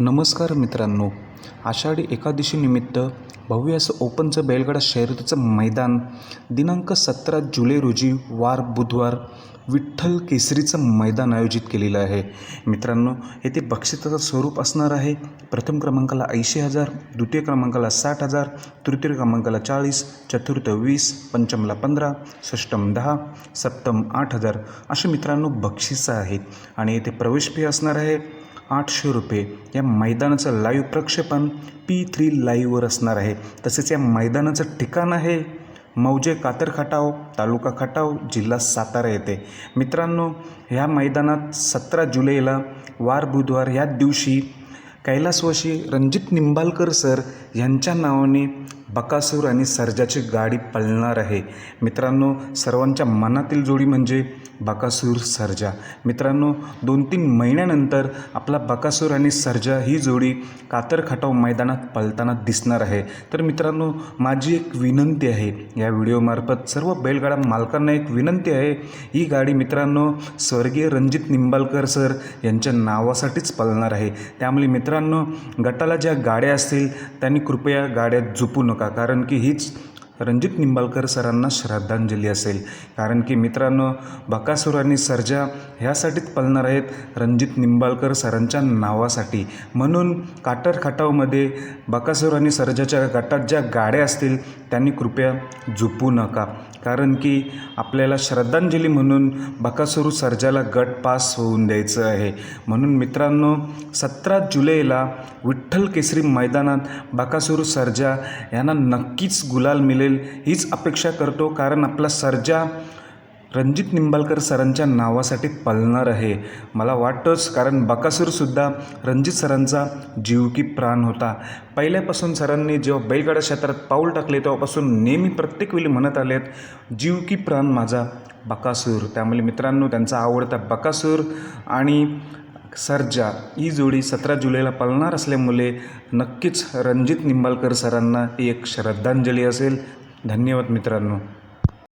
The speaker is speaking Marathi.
नमस्कार मित्रांनो. आषाढी एकादशीनिमित्त भव्य असं ओपनचं बैलगाडा शर्यतीचं मैदान. दिनांक सतरा जुलै रोजी वार बुधवार विठ्ठल केसरीचं मैदान आयोजित केलेलं आहे. मित्रांनो येथे बक्षिसाचं स्वरूप असणार आहे. प्रथम क्रमांकाला ऐंशी हजार द्वितीय क्रमांकाला साठ हजार तृतीय क्रमांकाला चाळीस चतुर्थ वीस पंचमला पंधरा षष्टम दहा सप्तम आठ हजार असे मित्रांनो बक्षिसं आहेत. आणि येथे प्रवेश फी असणार आहे. आठशे रुपये. या मैदानाचं लाईव्ह प्रक्षेपण पी थ्री लाईव्हवर असणार आहे. तसेच या मैदानाचं ठिकाण आहे मौजे कातर खटाव तालुका खटाव जिल्हा सातारा येथे. मित्रांनो ह्या मैदानात सतरा जुलैला वार बुधवार ह्या दिवशी कैलासवशी रणजित निंबालकर सर यांच्या नावाने बकासूर आणि सर्जाची गाडी पळणार आहे. मित्रांनो सर्वांच्या मनातील जोडी म्हणजे बकासूर सर्जा. मित्रांनो दोन तीन महिन्यानंतर आपला बकासूर आणि सर्जा ही जोडी कातर खटाव मैदानात पळताना दिसणार आहे. तर मित्रांनो माझी एक विनंती आहे या व्हिडिओमार्फत सर्व बैलगाडा मालकांना एक विनंती आहे ही गाडी मित्रांनो स्वर्गीय रणजित निंबालकर सर यांच्या नावासाठीच पळणार आहे. त्यामुळे मित्रांनो गटाला ज्या गाड्या असतील त्यांनी कृपया गाड्या झुपू नका. कारण की हीच रणजित निंबाळकर सरांना श्रद्धांजली असेल. कारण की मित्रांनो बकासूर आणि सर्जा ह्यासाठीच पळणार आहेत रणजित निंबाळकर सरांच्या नावासाठी. म्हणून काटर खटावमध्ये बकासूर आणि सर्जाच्या गटात ज्या गाड्या असतील त्यांनी कृपया झुपू नका. कारण की आपल्याला श्रद्धांजली म्हणून बकासुरू सर्जाला गट पास होऊन द्यायचं आहे. म्हणून मित्रांनो सतरा जुलैला विठ्ठल केसरी मैदानात बकासुरू सर्जा यांना नक्कीच गुलाल मिळेल हीच अपेक्षा करतो. कारण आपला सर्जा रणजित निंबाळकर सरांच्या नावासाठी पळणार आहे. मला वाटतंच कारण बकासूरसुद्धा रणजित सरांचा जीव की प्राण होता. पहिल्यापासून सरांनी जेव्हा बैलगाडा क्षेत्रात पाऊल टाकले तेव्हापासून नेहमी प्रत्येक वेळी म्हणत आलेत जीव की प्राण माझा बकासूर. त्यामुळे मित्रांनो त्यांचा आवडता बकासूर आणि सर्जा ही जोडी सतरा जुलैला पळणार असल्यामुळे नक्कीच रणजित निंबाळकर सरांना एक श्रद्धांजली असेल. धन्यवाद मित्रांनो.